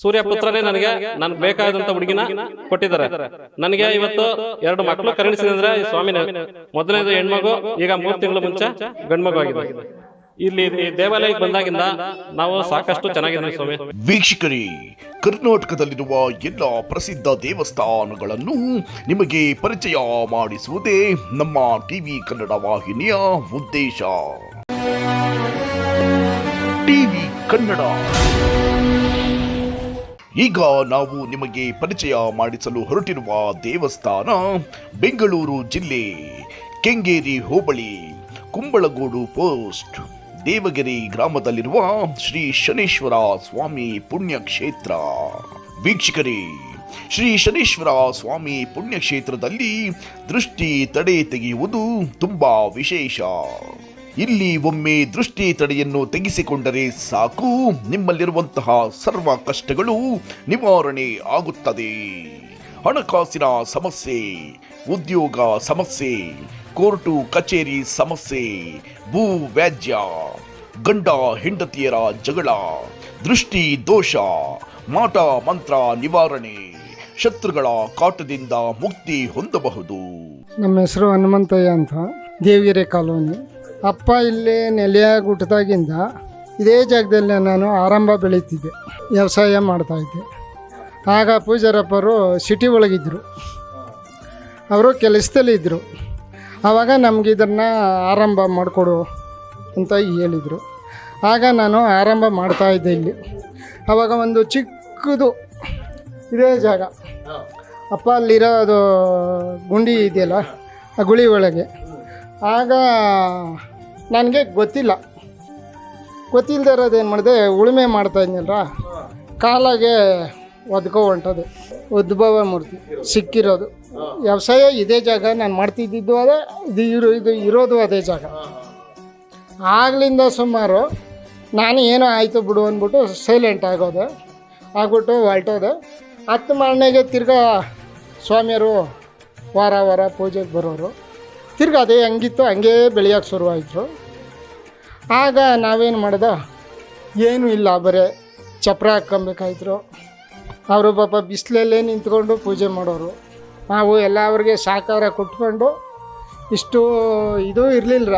ಸೂರ್ಯ ಪುತ್ರನೇ ನನಗೆ ನನ್ಗೆ ಬೇಕಾದಂತ ಹುಡುಗಿನ ಕೊಟ್ಟಿದ್ದಾರೆ. ನನಗೆ ಇವತ್ತು ಎರಡು ಮಕ್ಕಳು ಕರುಣಿಸಿದ್ರೆ ಸ್ವಾಮಿನ ಮೊದಲನೇದು ಹೆಣ್ಮಗು ಈಗ ಮೂರು ತಿಂಗಳ ಮುಂಚೆ ಗಂಡ್ಮಗು ಆಗಿದೆ. ಇಲ್ಲಿ ಈ ದೇವಾಲಯಕ್ಕೆ ಬಂದಾಗಿಂದ ನಾವು ಸಾಕಷ್ಟು ಚೆನ್ನಾಗಿದ್ದೀವಿ ಸ್ವಾಮಿ. ವೀಕ್ಷಕರೇ ಕರ್ನಾಟಕದಲ್ಲಿರುವ ಎಲ್ಲ ಪ್ರಸಿದ್ಧ ದೇವಸ್ಥಾನಗಳನ್ನು ನಿಮಗೆ ಪರಿಚಯ ಮಾಡಿಸುವುದೇ ನಮ್ಮ ಟಿವಿ ಕನ್ನಡ ವಾಹಿನಿಯ ಉದ್ದೇಶ. ಟಿವಿ ಕನ್ನಡ. ಈಗ ನಾವು ನಿಮಗೆ ಪರಿಚಯ ಮಾಡಿಸಲು ಹೊರಟಿರುವ ದೇವಸ್ಥಾನ ಬೆಂಗಳೂರು ಜಿಲ್ಲೆ ಕೆಂಗೇರಿ ಹೋಬಳಿ, ಕುಂಬಳಗೋಡು ಪೋಸ್ಟ್, ದೇವಗಿರಿ ಗ್ರಾಮದಲ್ಲಿರುವ ಶ್ರೀ ಶನೇಶ್ವರ ಸ್ವಾಮಿ ಪುಣ್ಯಕ್ಷೇತ್ರ. ವೀಕ್ಷಕರೇ, ಶ್ರೀ ಶನೇಶ್ವರ ಸ್ವಾಮಿ ಪುಣ್ಯಕ್ಷೇತ್ರದಲ್ಲಿ ದೃಷ್ಟಿ ತಡೆ ತೆಗೆಯುವುದು ತುಂಬಾ ವಿಶೇಷ. ಇಲ್ಲಿ ಒಮ್ಮೆ ದೃಷ್ಟಿ ತಡೆಯನ್ನು ತೆಗೆಸಿಕೊಂಡರೆ ಸಾಕು. ನಿಮ್ಮಲ್ಲಿರುವಂತಹ ಸರ್ವ ಕಷ್ಟಗಳು ನಿವಾರಣೆ ಆಗುತ್ತದೆ. ಹಣಕಾಸಿನ ಸಮಸ್ಯೆ, ಉದ್ಯೋಗ ಸಮಸ್ಯೆ, ಕೋರ್ಟು, ಕಚೇರಿ ಸಮಸ್ಯೆ, ಭೂ ವ್ಯಾಜ್ಯ, ಗಂಡ ಹೆಂಡತಿಯರ ಜಗಳ, ದೃಷ್ಟಿ ದೋಷ, ಮಾಟ ಮಂತ್ರ ನಿವಾರಣೆ, ಶತ್ರುಗಳ ಕಾಟದಿಂದ ಮುಕ್ತಿ ಹೊಂದಬಹುದು. ನಮ್ಮ ಹೆಸರು ಹನುಮಂತಯ್ಯ ಅಂತ. ದೇವಿಯರೇ ಕಾಲೋನಿ. ಅಪ್ಪ ಇಲ್ಲಿ ನೆಲೆಯ ಗುಟ್ಟದಾಗಿಂದ ಇದೇ ಜಾಗದಲ್ಲಿ ನಾನು ಆರಂಭ ಬೆಳೀತಿದ್ದೆ ವ್ಯವಸಾಯ ಮಾಡ್ತಾಯಿದ್ದೆ ಆಗ ಪೂಜಾರಪ್ಪರು ಸಿಟಿ ಒಳಗಿದ್ದರು ಅವರು ಕೆಲಸದಲ್ಲಿದ್ದರು ಆವಾಗ ನಮಗೆ ಇದನ್ನು ಆರಂಭ ಮಾಡಿಕೊಡು ಅಂತ ಹೇಳಿದರು. ಆಗ ನಾನು ಆರಂಭ ಮಾಡ್ತಾಯಿದ್ದೆ ಇಲ್ಲಿ. ಆವಾಗ ಒಂದು ಚಿಕ್ಕದು ಇದೇ ಜಾಗ. ಅಪ್ಪ ಅಲ್ಲಿರೋದು ಗುಂಡಿ ಇದೆಯಲ್ಲ, ಆ ಗುಳಿ ಒಳಗೆ. ಆಗ ನನಗೆ ಗೊತ್ತಿಲ್ಲ. ಗೊತ್ತಿಲ್ಲದೆ ಇರೋದು ಏನು ಮಾಡಿದೆ, ಉಳುಮೆ ಮಾಡ್ತಾ ಇದ್ನಲ್ರ? ಕಾಲಾಗೆ ಒದ್ಕೋ ಹೊಂಟದು ಉದ್ಭವ ಮೂರ್ತಿ ಸಿಕ್ಕಿರೋದು. ವ್ಯವಸಾಯ ಇದೇ ಜಾಗ, ನಾನು ಮಾಡ್ತಿದ್ದಿದ್ದು ಅದೇ, ಇದು ಇರೋ, ಇದು ಇರೋದು ಅದೇ ಜಾಗ. ಆಗಲಿಂದ ಸುಮಾರು ನಾನು ಏನೋ ಆಯಿತು ಬಿಡು ಅಂದ್ಬಿಟ್ಟು ಸೈಲೆಂಟ್ ಆಗೋದೆ. ಆಗ್ಬಿಟ್ಟು ಹೊರಟೋದೆ. ಹತ್ತು ಮಾರನೆಗೆ ತಿರ್ಗಾ ಸ್ವಾಮಿಯರು ವಾರ ವಾರ ಪೂಜೆಗೆ ಬರೋರು. ತಿರ್ಗಾ ಅದೇ ಹಂಗಿತ್ತು, ಹಂಗೇ ಬೆಳೆಯೋಕೆ ಶುರುವಾಯಿತು. ಆಗ ನಾವೇನು ಮಾಡ್ದೆ? ಏನೂ ಇಲ್ಲ, ಬರೀ ಚಪ್ರ ಹಾಕ್ಕೊಬೇಕಾಯ್ತು. ಅವರು ಪಾಪ ಬಿಸಿಲಲ್ಲೇ ನಿಂತ್ಕೊಂಡು ಪೂಜೆ ಮಾಡೋರು. ನಾವು ಎಲ್ಲ ಅವ್ರಿಗೆ ಸಹಕಾರ ಕೊಟ್ಕೊಂಡು ಇಷ್ಟು ಇದು ಇರಲಿಲ್ಲ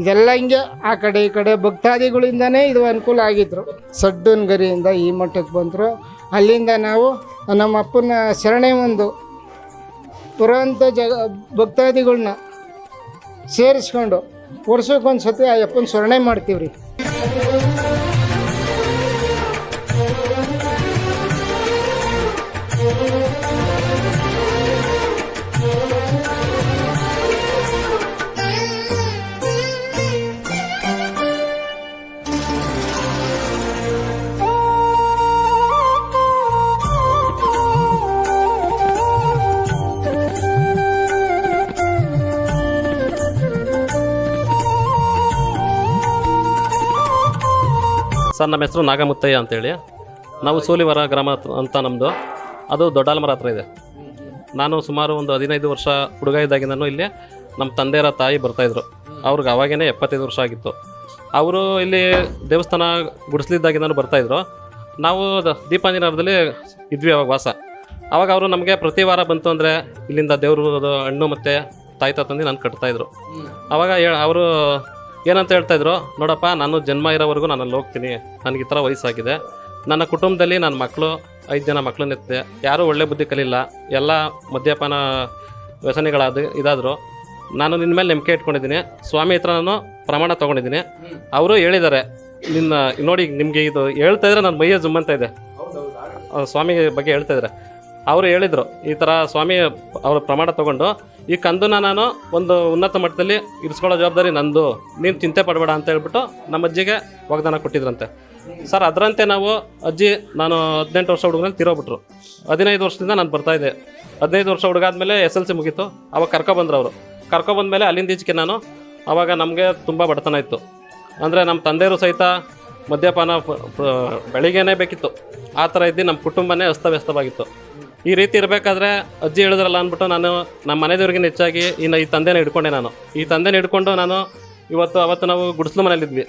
ಇದೆಲ್ಲ ಹಿಂಗೆ ಆ ಕಡೆ ಈ ಕಡೆ ಭಕ್ತಾದಿಗಳಿಂದನೇ ಇದು ಅನುಕೂಲ ಆಗಿದ್ರು. ಸಡ್ಡನ್ ಗರಿಯಿಂದ ಈ ಮಟ್ಟಕ್ಕೆ ಬಂದರು. ಅಲ್ಲಿಂದ ನಾವು ನಮ್ಮ ಅಪ್ಪನ ಶರಣೆ ಒಂದು ಪುರಂತ ಜಗ ಭಕ್ತಾದಿಗಳನ್ನ ಸೇರಿಸ್ಕೊಂಡು ವರ್ಷಕ್ಕೊಂದು ಸತಿ ಆ ಅಪ್ಪನ ಸ್ಮರಣೆ ಮಾಡ್ತೀವಿ ಸರ್, ನಮ್ಮ ಹೆಸರು ನಾಗಮುತ್ತಯ್ಯ ಅಂತೇಳಿ. ನಾವು ಸೋಲಿವರ ಗ್ರಾಮ ಅಂತ ನಮ್ಮದು ಅದು ದೊಡ್ಡಾಲ್ಮರ ಹತ್ರ ಇದೆ. ನಾನು ಸುಮಾರು ಒಂದು ಹದಿನೈದು ವರ್ಷ ಹುಡುಗ ಇದ್ದಾಗಿಂದನೂ ಇಲ್ಲಿ ನಮ್ಮ ತಂದೆಯರ ತಾಯಿ ಬರ್ತಾಯಿದ್ರು ಅವ್ರಿಗೆ ಅವಾಗೇ ಎಪ್ಪತ್ತೈದು ವರ್ಷ ಆಗಿತ್ತು. ಅವರು ಇಲ್ಲಿ ದೇವಸ್ಥಾನ ಗುಡಿಸ್ಲಿದ್ದಾಗಿಂದನೂ ಬರ್ತಾಯಿದ್ರು ನಾವು ದೀಪಾಂಜನಾರದಲ್ಲಿ ಇದ್ವಿ ಅವಾಗ ವಾಸ. ಅವಾಗ ಅವರು ನಮಗೆ ಪ್ರತಿ ವಾರ ಬಂತು ಅಂದರೆ ಇಲ್ಲಿಂದ ದೇವರು ಹಣ್ಣು ಮತ್ತು ತಾಯಿ ತಂದು ನಾನು ಕಟ್ತಾಯಿದ್ರು ಅವಾಗ ಅವರು ಏನಂತ ಹೇಳ್ತಾ ಇದ್ರು? ನೋಡಪ್ಪ ನಾನು ಜನ್ಮ ಇರೋವರೆಗೂ ನಾನು ಅಲ್ಲಿ ಹೋಗ್ತೀನಿ. ನನಗೆ ಈ ಥರ ವಯಸ್ಸಾಗಿದೆ. ನನ್ನ ಕುಟುಂಬದಲ್ಲಿ ನನ್ನ ಮಕ್ಕಳು ಐದು ಜನ ಮಕ್ಕಳನ್ನಿತ್ತೆ ಯಾರೂ ಒಳ್ಳೆ ಬುದ್ಧಿ ಕಲಿಲ್ಲ. ಎಲ್ಲ ಮದ್ಯಪಾನ ವ್ಯಸನಿಗಳಾದ ಇದಾದರು. ನಾನು ನಿನ್ನ ಮೇಲೆ ನಂಬಿಕೆ ಇಟ್ಕೊಂಡಿದ್ದೀನಿ. ಸ್ವಾಮಿ ಹತ್ರ ನಾನು ಪ್ರಮಾಣ ತೊಗೊಂಡಿದ್ದೀನಿ. ಅವರು ಹೇಳಿದ್ದಾರೆ ನಿನ್ನ ನೋಡಿ ನಿಮಗೆ ಇದು ಹೇಳ್ತಾ ಇದ್ರೆ ನನ್ನ ಮೈಯ ಜುಮ್ಮಂತ ಇದೆ. ಸ್ವಾಮಿ ಬಗ್ಗೆ ಹೇಳ್ತಾ ಇದ್ದಾರೆ ಅವರು ಹೇಳಿದರು ಈ ಥರ ಸ್ವಾಮಿ ಅವರು ಪ್ರಮಾಣ ತಗೊಂಡು ಈ ಕಂದನ್ನ ನಾನು ಒಂದು ಉನ್ನತ ಮಟ್ಟದಲ್ಲಿ ಇರಿಸ್ಕೊಳ್ಳೋ ಜವಾಬ್ದಾರಿ ನಂದು. ನೀನು ಚಿಂತೆ ಪಡಬೇಡ ಅಂತ ಹೇಳ್ಬಿಟ್ಟು ನಮ್ಮ ಅಜ್ಜಿಗೆ ವಾಗ್ದಾನ ಕೊಟ್ಟಿದ್ರಂತೆ. ಸರ್, ಅದರಂತೆ ನಾವು ಅಜ್ಜಿ ನಾನು ಹದಿನೆಂಟು ವರ್ಷ ಹುಡುಗನಲ್ಲಿ ತೀರೋಗ್ಬಿಟ್ರು ಹದಿನೈದು ವರ್ಷದಿಂದ ನಾನು ಬರ್ತಾಯಿದ್ದೆ ಹದಿನೈದು ವರ್ಷ ಹುಡುಗ ಆದಮೇಲೆ ಎಸ್ ಎಲ್ ಸಿ ಮುಗೀತು. ಅವಾಗ ಕರ್ಕೊಬಂದ್ರು ಅವರು. ಮೇಲೆ ಅಲ್ಲಿಂದ ಈಚೆಗೆ ನಾನು ಅವಾಗ ನಮಗೆ ತುಂಬ ಬಡತನ ಇತ್ತು. ಅಂದರೆ ನಮ್ಮ ತಂದೆಯರು ಸಹಿತ ಮದ್ಯಪಾನ ಬೆಳಿಗ್ಗೆನೇ ಬೇಕಿತ್ತು. ಆ ಥರ ಇದ್ದು ನಮ್ಮ ಕುಟುಂಬನೇ ಅಸ್ತವ್ಯಸ್ತವಾಗಿತ್ತು. ಈ ರೀತಿ ಇರಬೇಕಾದ್ರೆ ಅಜ್ಜಿ ಹೇಳಿದ್ರಲ್ಲ ಅಂದ್ಬಿಟ್ಟು ನಾನು ನಮ್ಮ ಮನೆದವ್ರಿಗಿನ ಹೆಚ್ಚಾಗಿ ಇನ್ನು ಈ ತಂದೆನ ಹಿಡ್ಕೊಂಡೆ ನಾನು. ಈ ತಂದೆನ ಹಿಡ್ಕೊಂಡು ನಾನು ಇವತ್ತು, ಅವತ್ತು ನಾವು ಗುಡಿಸ್ಲು ಮನೇಲಿದ್ವಿ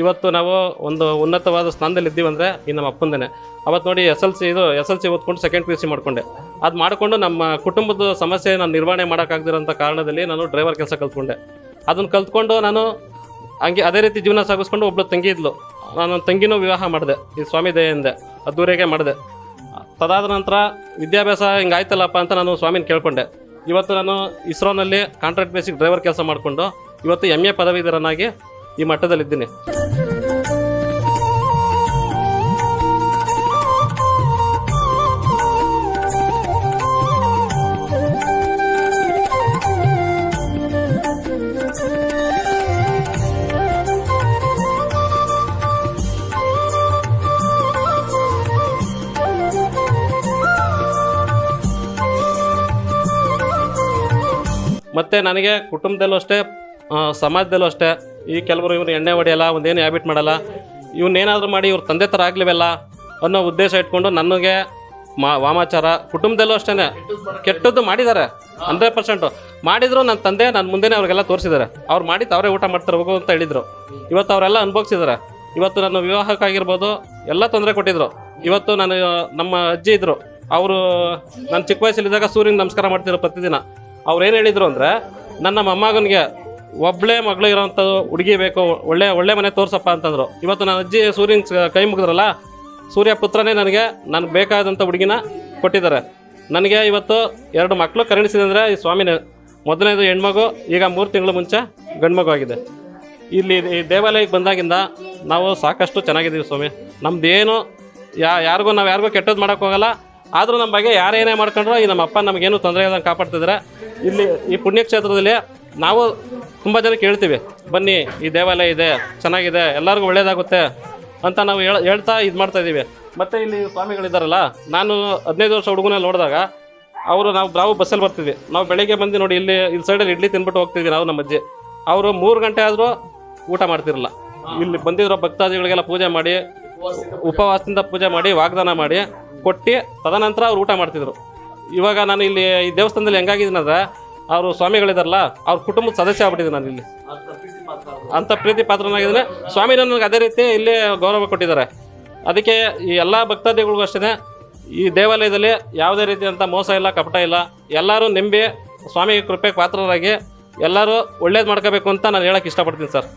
ಇವತ್ತು ನಾವು ಒಂದು ಉನ್ನತವಾದ ಸ್ಥಾನದಲ್ಲಿ ಇದ್ದೀವಿ ಅಂದರೆ ಈ ನಮ್ಮ ಅಪ್ಪಂದೇ ಅವತ್ತು ನೋಡಿ ಎಸ್ ಎಲ್ ಸಿ ಇದು ಎಸ್ ಎಲ್ ಸಿ ಓದ್ಕೊಂಡು ಸೆಕೆಂಡ್ ಪಿ ಯು ಸಿ ಮಾಡಿಕೊಂಡೆ. ಅದು ಮಾಡಿಕೊಂಡು ನಮ್ಮ ಕುಟುಂಬದ ಸಮಸ್ಯೆ ನಾನು ನಿರ್ವಹಣೆ ಮಾಡೋಕ್ಕಾಗದಿರೋಂಥ ಕಾರಣದಲ್ಲಿ ನಾನು ಡ್ರೈವರ್ ಕೆಲಸ ಕಲ್ತ್ಕೊಂಡೆ. ಅದನ್ನು ಕಲ್ತ್ಕೊಂಡು ನಾನು ಹಂಗೆ ಅದೇ ರೀತಿ ಜೀವನ ಸಾಗಿಸ್ಕೊಂಡು ಒಬ್ಬಳು ತಂಗಿ ಇದ್ಲು. ನಾನು ತಂಗಿನೂ ವಿವಾಹ ಮಾಡಿದೆ. ಈ ಸ್ವಾಮಿ ದಯೆಯಿಂದ ಅದ್ದೂರಿಗೆ ಮಾಡಿದೆ. ತದಾದ ನಂತರ ವಿದ್ಯಾಭ್ಯಾಸ ಹಿಂಗಾಯ್ತಲ್ಲಪ್ಪ ಅಂತ ನಾನು ಸ್ವಾಮಿನ ಕೇಳಿಕೊಂಡೆ. ಇವತ್ತು ನಾನು ಇಸ್ರೋನಲ್ಲಿ ಕಾಂಟ್ರಾಕ್ಟ್ ಬೇಸಿಕ್ ಡ್ರೈವರ್ ಕೆಲಸ ಮಾಡಿಕೊಂಡು ಇವತ್ತು ಎಂ ಎ ಪದವೀಧರನಾಗಿ ಈ ಮಟ್ಟದಲ್ಲಿದ್ದೀನಿ. ಮತ್ತು ನನಗೆ ಕುಟುಂಬದಲ್ಲೂ ಅಷ್ಟೇ ಸಮಾಜದಲ್ಲೂ ಅಷ್ಟೇ, ಈ ಕೆಲವರು ಇವ್ರು ಎಣ್ಣೆ ಹೊಡೆಯಲ್ಲ, ಒಂದೇನು ಹ್ಯಾಬಿಟ್ ಮಾಡಲ್ಲ ಇವನ್ನೇನಾದರೂ ಮಾಡಿ ಇವ್ರ ತಂದೆ ಥರ ಆಗಲಿವಲ್ಲ ಅನ್ನೋ ಉದ್ದೇಶ ಇಟ್ಕೊಂಡು ನನಗೆ ಮಾ, ವಾಮಾಚಾರ, ಕುಟುಂಬದಲ್ಲೂ ಅಷ್ಟೇ ಕೆಟ್ಟದ್ದು ಮಾಡಿದ್ದಾರೆ, ಹಂಡ್ರೆಡ್ ಪರ್ಸೆಂಟು. ಮಾಡಿದ್ರು ನನ್ನ ತಂದೆ ನನ್ನ ಮುಂದೆನೇ ಅವ್ರಿಗೆಲ್ಲ ತೋರಿಸಿದ್ದಾರೆ. ಅವ್ರು ಮಾಡಿ ಅವರೇ ಊಟ ಮಾಡ್ತಾರೆ, ಹೋಗು ಅಂತ ಹೇಳಿದರು. ಇವತ್ತು ಅವರೆಲ್ಲ ಅನುಭವಿಸಿದ್ದಾರೆ. ಇವತ್ತು ನನ್ನ ವಿವಾಹಕ್ಕಾಗಿರ್ಬೋದು, ಎಲ್ಲ ತೊಂದರೆ ಕೊಟ್ಟಿದ್ರು. ಇವತ್ತು ನಾನು, ನಮ್ಮ ಅಜ್ಜಿ ಇದ್ದರು ಅವರು, ನಾನು ಚಿಕ್ಕ ವಯಸ್ಸಲ್ಲಿದ್ದಾಗ ಸೂರ್ಯನ ನಮಸ್ಕಾರ ಮಾಡ್ತಿದ್ರು ಪ್ರತಿದಿನ. ಅವ್ರು ಏನು ಹೇಳಿದ್ರು ಅಂದರೆ, ನನ್ನ ಮೊಮ್ಮಗನಿಗೆ ಒಬ್ಬಳೇ ಮಗಳು ಇರೋವಂಥದ್ದು ಹುಡುಗಿ ಬೇಕು, ಒಳ್ಳೆ ಒಳ್ಳೆ ಮನೆ ತೋರ್ಸಪ್ಪ ಅಂತಂದರು. ಇವತ್ತು ನನ್ನ ಅಜ್ಜಿ ಸೂರ್ಯನ ಕೈ ಮುಗಿದ್ರಲ್ಲ, ಸೂರ್ಯ ಪುತ್ರನೇ ನನಗೆ ನನಗೆ ಬೇಕಾದಂಥ ಹುಡುಗಿನ ಕೊಟ್ಟಿದ್ದಾರೆ. ನನಗೆ ಇವತ್ತು ಎರಡು ಮಕ್ಕಳು ಕರುಣಿಸಿದಂದರೆ ಈ ಸ್ವಾಮಿನೇ ಮೊದಲನೇದು ಹೆಣ್ಮಗು, ಈಗ ಮೂರು ತಿಂಗಳು ಮುಂಚೆ ಗಂಡ್ಮಗು ಆಗಿದೆ ಇಲ್ಲಿ ಈ ದೇವಾಲಯಕ್ಕೆ ಬಂದಾಗಿಂದ ನಾವು ಸಾಕಷ್ಟು ಚೆನ್ನಾಗಿದ್ದೀವಿ ಸ್ವಾಮಿ. ನಮ್ದೇನು, ಯಾ, ಯಾರಿಗೂ ನಾವು ಯಾರಿಗೂ ಕೆಟ್ಟದ್ದು ಮಾಡೋಕ್ಕೆ ಹೋಗಲ್ಲ. ಆದರೂ ನಮ್ಮ ಬಗ್ಗೆ ಯಾರೇನೇ ಮಾಡ್ಕೊಂಡ್ರು ಈ ನಮ್ಮ ಅಪ್ಪ ನಮಗೇನು ತೊಂದರೆ ಇಲ್ಲದಂಗೆ ಕಾಪಾಡ್ತಿದ್ದಾರೆ ಇಲ್ಲಿ ಈ ಪುಣ್ಯಕ್ಷೇತ್ರದಲ್ಲಿ ನಾವು ತುಂಬ ಜನ ಕೇಳ್ತೀವಿ, ಬನ್ನಿ, ಈ ದೇವಾಲಯ ಇದೆ, ಚೆನ್ನಾಗಿದೆ, ಎಲ್ಲರಿಗೂ ಒಳ್ಳೇದಾಗುತ್ತೆ ಅಂತ ನಾವು ಹೇಳ್, ಹೇಳ್ತಾ ಇದು ಮಾಡ್ತಾ ಇದ್ದೀವಿ. ಮತ್ತು ಇಲ್ಲಿ ಸ್ವಾಮಿಗಳಿದ್ದಾರಲ್ಲ, ನಾನು ಹದಿನೈದು ವರ್ಷ ಹುಡುಗನ ನೋಡಿದಾಗ ಅವರು ನಾವು ನಾವು ಬಸ್ಸಲ್ಲಿ ಬರ್ತಿದ್ವಿ. ನಾವು ಬೆಳಗ್ಗೆ ಬಂದು ನೋಡಿ ಇಲ್ಲಿ ಇಲ್ಲಿ ಸೈಡಲ್ಲಿ ಇಡ್ಲಿ ತಿನ್ಬಿಟ್ಟು ಹೋಗ್ತಿದ್ವಿ ನಾವು ನಮ್ಮ ಅಜ್ಜಿ. ಅವರು ಮೂರು ಗಂಟೆ ಆದರೂ ಊಟ ಮಾಡ್ತಿರಲ್ಲ. ಇಲ್ಲಿ ಬಂದಿರೋ ಭಕ್ತಾದಿಗಳಿಗೆಲ್ಲ ಪೂಜೆ ಮಾಡಿ, ಉಪವಾಸದಿಂದ ಪೂಜೆ ಮಾಡಿ, ವಾಗ್ದಾನ ಮಾಡಿ ಕೊಟ್ಟು ತದನಂತರ ಅವ್ರು ಊಟ ಮಾಡ್ತಿದ್ರು. ಇವಾಗ ನಾನು ಇಲ್ಲಿ ಈ ದೇವಸ್ಥಾನದಲ್ಲಿ ಹೆಂಗಾಗಿದ್ದೀನಂದ್ರೆ ಅವರು ಸ್ವಾಮಿಗಳಿದಾರಲ್ಲ, ಅವ್ರ ಕುಟುಂಬದ ಸದಸ್ಯ ಆಗ್ಬಿಟ್ಟಿದ್ದೀನಿ ನಾನು ಇಲ್ಲಿ. ಅಂತ ಪ್ರೀತಿ ಪಾತ್ರನಾಗಿದ್ದೀನಿ. ಸ್ವಾಮಿ ನನಗೆ ಅದೇ ರೀತಿ ಇಲ್ಲಿ ಗೌರವ ಕೊಟ್ಟಿದ್ದಾರೆ. ಅದಕ್ಕೆ ಈ ಎಲ್ಲ ಭಕ್ತಾದಿಗಳಿಗೂ ಅಷ್ಟೇ ಈ ದೇವಾಲಯದಲ್ಲಿ ಯಾವುದೇ ರೀತಿಯಂಥ ಮೋಸ ಇಲ್ಲ, ಕಪಟ ಇಲ್ಲ. ಎಲ್ಲರೂ ನಂಬಿ ಸ್ವಾಮಿ ಕೃಪೆಗೆ ಪಾತ್ರರಾಗಿ ಎಲ್ಲರೂ ಒಳ್ಳೇದು ಮಾಡ್ಕೋಬೇಕು ಅಂತ ನಾನು ಹೇಳಕ್ಕೆ ಇಷ್ಟಪಡ್ತೀನಿ ಸರ್.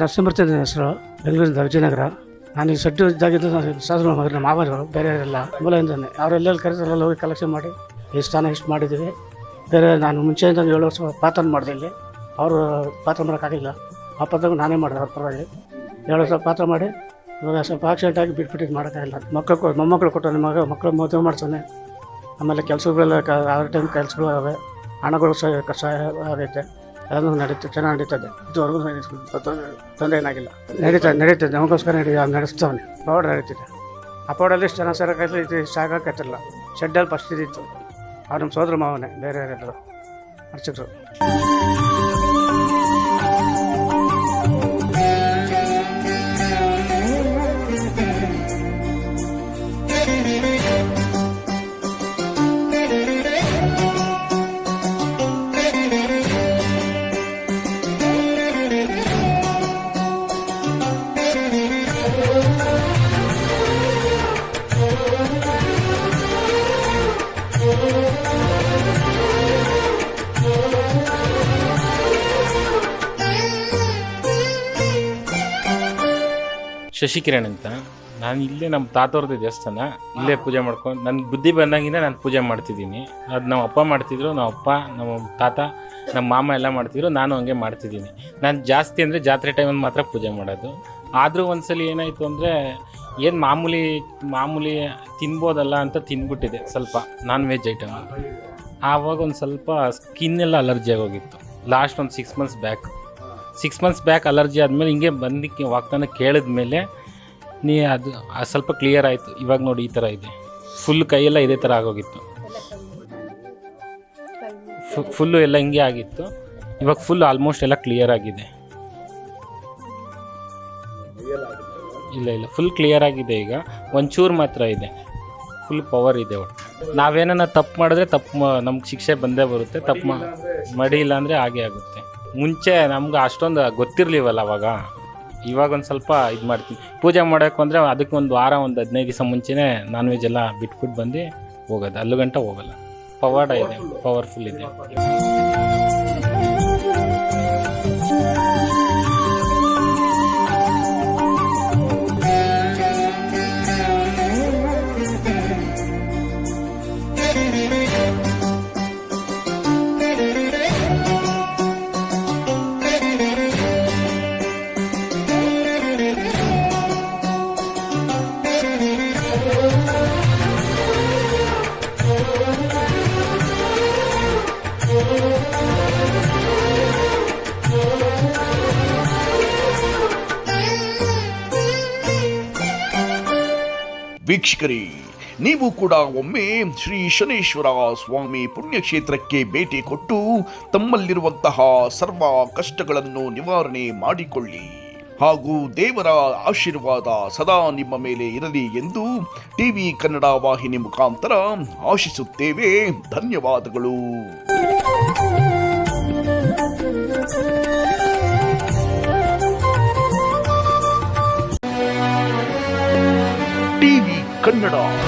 ನನ್ನ ಹೆಸರು ಬೆಂಗಳೂರಿಂದ ವಿಜಯನಗರ ನಾನು ಈ ಸಡ್ಡು ಇದ್ದಾಗಿದ್ದು ಸಾಧನ ನಮ್ಮ ಮಾವರು ಬೇರೆ ಎಲ್ಲ ಮೂಲದಿಂದನೇ ಅವರೆಲ್ಲೆಲ್ಲಿ ಎಲ್ಲ ಹೋಗಿ ಕಲೆಕ್ಷನ್ ಮಾಡಿ, ಈ ಸ್ಥಾನ ಇಷ್ಟು ಮಾಡಿದ್ದೀವಿ. ಬೇರೆ ನಾನು ಮುಂಚೆಯಿಂದ ಏಳು ವರ್ಷ ಪಾತ್ರ ಮಾಡಿದೆ ಇಲ್ಲಿ. ಅವರು ಪಾತ್ರ ಮಾಡೋಕ್ಕಾಗಿಲ್ಲ ಆ ಪಾತ್ರ ನಾನೇ ಮಾಡಿದೆ, ಅವ್ರ ಪರವಾಗಿ. ಏಳು ವರ್ಷ ಪಾತ್ರ ಮಾಡಿ, ಇವಾಗ ಸ್ವಲ್ಪ ಆಕ್ಸಿಡೆಂಟ್ ಆಗಿ ಬಿಟ್ಬಿಟ್ಟಿದ್ದು ಮಾಡೋಕ್ಕಾಗಿಲ್ಲ ಮಕ್ಕಳು, ಮೊಮ್ಮಕ್ಕಳು ಕೊಟ್ಟು ಮಗ, ಮಕ್ಕಳು ಮದುವೆ ಮಾಡ್ತಾನೆ ಆಮೇಲೆ ಕೆಲಸಗಳೆಲ್ಲ ಆ ಟೈಮ್ ಕೆಲಸಗಳು ಅವೆ ಹಣಗಳು ಸಹ ಆಗೈತೆ. ಅದನ್ನು ನಡೀತು, ಚೆನ್ನಾಗಿ ನಡೀತದೆ. ಇದುವರೆಗೂ ತೊಂದರೆ- ಏನಾಗಿಲ್ಲ. ನಡೀತದೆ ನಡೀತದೆ. ನಮಗೋಸ್ಕರ ನಡೀ ನಡೆಸ್ತವನೆ. ಪೌಡರ್ ನಡೀತಿದೆ. ಆ ಪೌಡಲ್ಲಿ ಜನ ಸೇರೋಕ್ಕಾಯ್ತು ಇದು ಆಗೋಕ್ಕಾಯ್ತಿಲ್ಲ ಶೆಡ್ಡಲ್ಲಿ ಫಸ್ಟ್ ಇತ್ತು ಅವ್ರು ನಮ್ಮ ಸೋದರ ಮಾವನೇ ಬೇರೆ ಯಾರೆಲ್ಲರು ಅರ್ಚಕರು. ಶಶಿಕಿರಣ್ ಅಂತ ನಾನು ಇಲ್ಲೇ ನಮ್ಮ ತಾತವ್ರದ್ದು ದೇವಸ್ಥಾನ ಇಲ್ಲೇ ಪೂಜೆ ಮಾಡ್ಕೊಂಡು ನನ್ನ ಬುದ್ಧಿ ಬಂದಂಗಿನ ನಾನು ಪೂಜೆ ಮಾಡ್ತಿದ್ದೀನಿ. ಅದು ನಮ್ಮ ಅಪ್ಪ ಮಾಡ್ತಿದ್ರು ನಮ್ಮ ಅಪ್ಪ ನಮ್ಮ ತಾತ ನಮ್ಮ ಮಾಮ ಎಲ್ಲ ಮಾಡ್ತಿದ್ರು ನಾನು ಹಂಗೆ ಮಾಡ್ತಿದ್ದೀನಿ. ನಾನು ಜಾಸ್ತಿ ಅಂದರೆ ಜಾತ್ರೆ ಟೈಮಲ್ಲಿ ಮಾತ್ರ ಪೂಜೆ ಮಾಡೋದು. ಆದರೂ ಒಂದ್ಸಲಿ ಏನಾಯಿತು ಅಂದರೆ ಏನು ಮಾಮೂಲಿ ಮಾಮೂಲಿ ತಿನ್ಬೋದಲ್ಲ ಅಂತ ತಿಂದ್ಬಿಟ್ಟಿದೆ ಸ್ವಲ್ಪ ನಾನ್ ವೆಜ್ ಐಟಮ್ ಆವಾಗ ಒಂದು ಸ್ವಲ್ಪ ಸ್ಕಿನ್ ಎಲ್ಲ ಅಲರ್ಜಿ ಆಗೋಗಿತ್ತು ಲಾಸ್ಟ್ ಒಂದು six months back six months back allergy ಆದಮೇಲೆ ಹಿಂಗೆ ಬಂದಿಕ್ಕೆ ವಾಗ್ತಾನ ಕೇಳಿದ ಮೇಲೆ ನೀ ಅದು ಸ್ವಲ್ಪ ಕ್ಲಿಯರ್ ಆಯಿತು. ಇವಾಗ ನೋಡಿ ಈ ಥರ ಇದೆ. ಫುಲ್ ಕೈಯೆಲ್ಲ ಇದೇ ಥರ ಆಗೋಗಿತ್ತು. ಫುಲ್ಲು ಎಲ್ಲ ಹಿಂಗೆ ಆಗಿತ್ತು. ಇವಾಗ ಫುಲ್ ಆಲ್ಮೋಸ್ಟ್ ಎಲ್ಲ ಕ್ಲಿಯರ್ ಆಗಿದೆ. ಇಲ್ಲ ಇಲ್ಲ. ಫುಲ್ ಕ್ಲಿಯರ್ ಆಗಿದೆ ಈಗ. ಒಂಚೂರು ಮಾತ್ರ ಇದೆ. ಫುಲ್ ಪವರ್ ಇದೆ ಒಟ್ಟು. ನಾವೇನ ತಪ್ಪು ಮಾಡಿದ್ರೆ ತಪ್ಪು ನಮ್ಗೆ ಶಿಕ್ಷೆ ಬಂದೇ ಬರುತ್ತೆ. ತಪ್ಪು ಮಾಡಿಲ್ಲ ಅಂದರೆ ಹಾಗೆ ಆಗುತ್ತೆ. ಮುಂಚೆ ನಮ್ಗೆ ಅಷ್ಟೊಂದು ಗೊತ್ತಿರಲಿವಲ್ಲ ಅವಾಗ. ಇವಾಗ ಒಂದು ಸ್ವಲ್ಪ ಇದು ಮಾಡ್ತೀನಿ. ಪೂಜೆ ಮಾಡೋಕೆ ಅಂದರೆ ಅದಕ್ಕೆ ಒಂದು ವಾರ, ಒಂದು ಹದಿನೈದು ದಿವಸ ಮುಂಚೆನೇ ನಾನ್ ವೆಜ್ ಎಲ್ಲ ಬಿಟ್ಬಿಟ್ಟು ಬಂದು ಹೋಗೋದು. ಅಲ್ಲೂ ಗಂಟ ಹೋಗಲ್ಲ. ಪವಾಡ ಇದೆ, ಪವರ್ಫುಲ್ ಇದೆ. ವೀಕ್ಷಕರೇ, ನೀವು ಕೂಡ ಒಮ್ಮೆ ಶ್ರೀ ಶನೇಶ್ವರ ಸ್ವಾಮಿ ಪುಣ್ಯಕ್ಷೇತ್ರಕ್ಕೆ ಭೇಟಿ ಕೊಟ್ಟು ತಮ್ಮಲ್ಲಿರುವಂತಹ ಸರ್ವ ಕಷ್ಟಗಳನ್ನು ನಿವಾರಣೆ ಮಾಡಿಕೊಳ್ಳಿ. ಹಾಗೂ ದೇವರ ಆಶೀರ್ವಾದ ಸದಾ ನಿಮ್ಮ ಮೇಲೆ ಇರಲಿ ಎಂದು ಟಿವಿ ಕನ್ನಡ ವಾಹಿನಿ ಮುಖಾಂತರ ಆಶಿಸುತ್ತೇವೆ. ಧನ್ಯವಾದಗಳು. ಟಿವಿ ಕನ್ನಡ